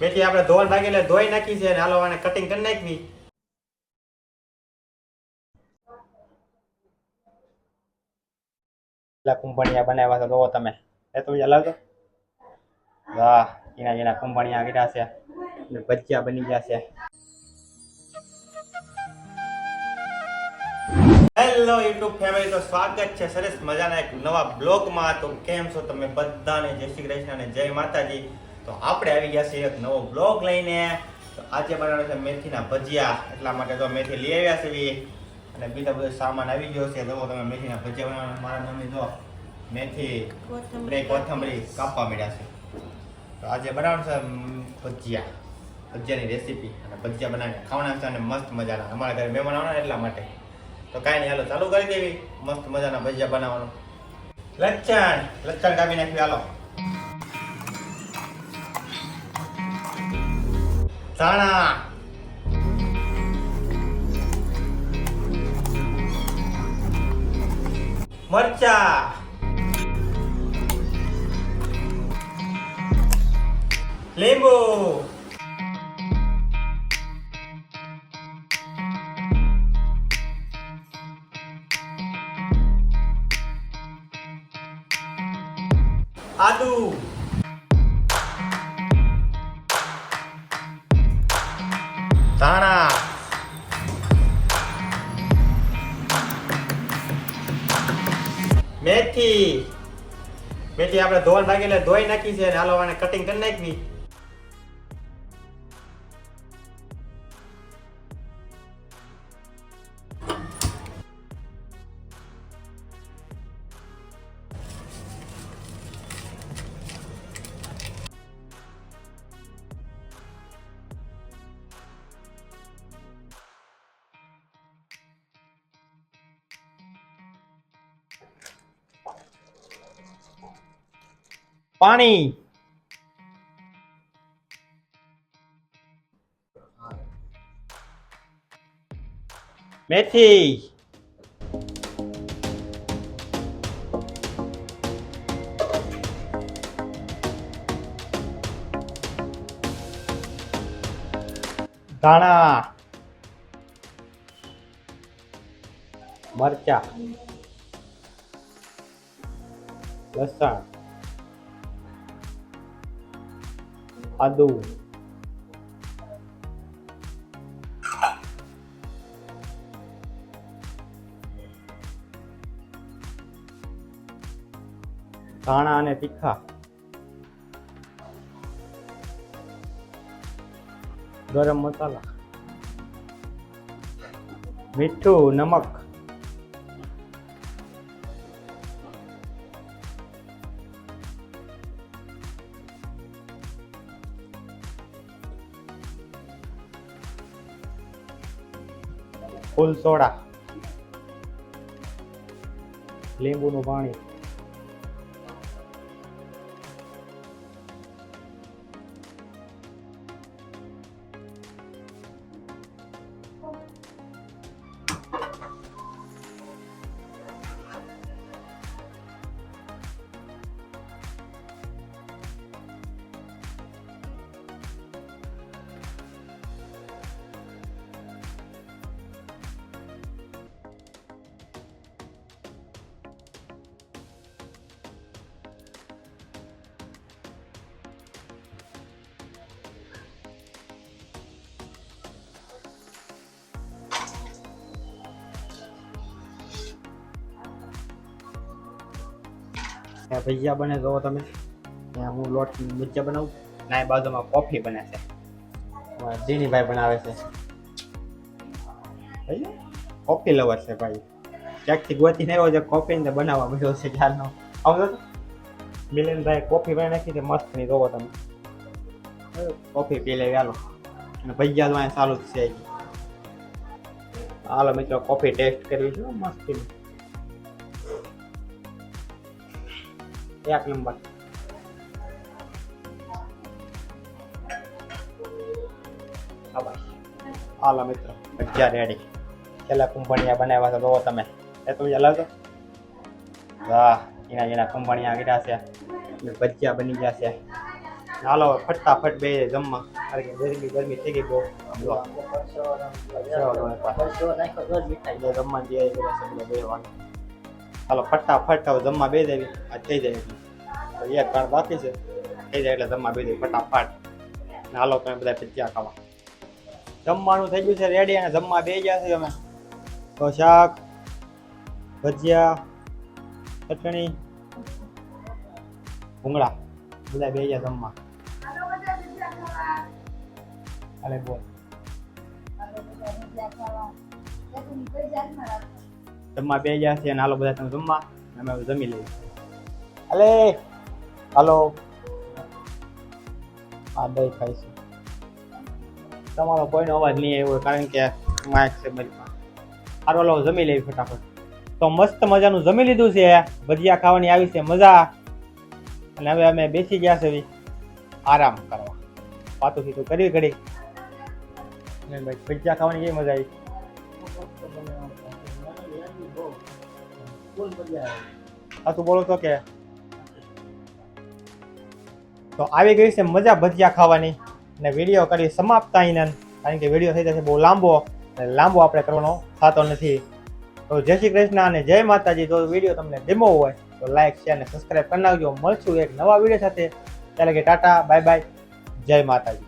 મેથી આપણે ધોવાણ ભાગી એટલે ધોઈ નાખી છે અને હાલો આને કટિંગ કરી નાખવી. કુંભણિયા બનાવ્યા છે જોવો તમે. એ તો હલાવતો વાહ એના એના કુંભણિયા કર્યા છે. અને ભજીયા બની ગયા છે. હેલો યુટ્યુબ ફેમિલી તો સ્વાગત છે. સરસ મજાના એક નવા બ્લોગમાં. તો કેમ છો તમે બધાને? જય શ્રી કૃષ્ણ અને જય માતાજી. તો આપણે આવી ગયા છીએ એક નવો બ્લોગ લઈને. તો આજે બનાવવાનો છે મેથીના ભજીયા. એટલા માટે તો મેથી લઈ આવ્યા છે અને બીજા બધો સામાન આવી ગયો છે. જો તમે મેથીના ભજીયા બનાવવાના. મારા મમ્મી જો મેથી કોથમરી. કાપવા મળ્યા છે. તો આજે બનાવવાનું છે ભજીયા. ભજીયાની રેસીપી અને ભજીયા બનાવીને ખાવાના છે અને મસ્ત મજાના. અમારા ઘરે મહેમાન આવવાના એટલા માટે. તો કાંઈ નહીં હાલો ચાલુ કરી દેવી. મસ્ત મજાના ભજીયા બનાવવાનું. લચ્છણ. લચ્છણ કાપી નાખ્યું હાલો. ધાણા મરચા લીંબુ આદુ મેથી. મેથી આપણે ધોવાણ ભાગી એટલે ધોઈ નાખી છે અને હાલો આને કટિંગ કરી નાખવી. પાણી મેથી ધાણા મરચા લસણ આદુ ધાણા અને તીખા ગરમ મસાલા મીઠું નમક ફૂલ સોડા લીંબુનું પાણી. ત્યાં ભજીયા બને જોવો તમે ત્યાં હું લોટ ભજીયા બનાવું. ના એ બાજુમાં કોફી બને છે. જીનીભાઈ બનાવે છે. ભાઈ કોફી લવર છે ભાઈ. ક્યાંકથી ગોતીને આવ્યો છે કોફી ને બનાવવા મળ્યો છે ક્યારનો? આવું તો મિલનભાઈ કોફી બનાવી નાખી છે મસ્તની જોવો તમે. કોફી પી લેવી હાલો. અને ભજીયા તો અહીંયા ચાલુ જ છે. હાલો મિત્રો કોફી ટેસ્ટ કરવી છે મસ્તી એક નંબર હાલો મિત્રો ભજીયા રેડી છેલ્લા કુંભણિયા બનાવ્યા છે જોવો તમે એ તો હલાવતો વાહ એના જેના કુંભણિયા કર્યા છે ભજીયા બની ગયા છે હાલો ફટાફટ બે જમવા કારણ કે ગરમી ગરમી થઈ ગઈ બહુ જમવા જે કરે છે એટલે બે વાર હાલો, ફટાફટ હવે જમવા બે દેવી આ થઈ જાય એટલે. એક કારણ બાકી છે. થઈ જાય એટલે જમવા બે દેવી ફટાફટ. ને હાલો, તમે બધા ભજીયા ખાવા. જમવાનું થઈ ગયું છે રેડી અને જમવા બે ગયા છે અમે. તો શાક, ભજીયા, ચટણી, ભૂંગળા. બધા બે ગયા જમવા. અરે બોલ. જમવા બે ગયા છે અને હાલો બધા તમે જમવા. અમે જમી લઈએ. અલે હાલો. આ દહીં છે. તમારો કોઈનો અવાજ નહીં આવ્યો કારણ કે માયક છે મારી પાસે. સારું હાલો જમી લેવી ફટાફટ. તો મસ્ત મજાનું જમી લીધું છે. ભજીયા ખાવાની આવી છે મજા. અને હવે અમે બેસી ગયા છે આરામ કરવા. પાતું સીધું કરી ઘડી. ભાઈ ભજીયા ખાવાની કેવી મજા આવી? હા તું બોલો તો કે. તો આવી ગઈ છે મજા ભજીયા ખાવાની અને વીડિયો કરી સમાપ્ત અહીં કારણ કે વીડિયો થઈ જશે બહુ લાંબો અને લાંબો આપણે કરવાનો થતો નથી. તો જય શ્રી કૃષ્ણ અને જય માતાજી. તો વીડિયો તમને ગમ્યો હોય તો લાઈક શેર અને સબસ્ક્રાઈબ કરી નાખજો. મળશું એક નવા વીડિયો સાથે. ત્યારે કે ટાટા, બાય બાય. જય માતાજી.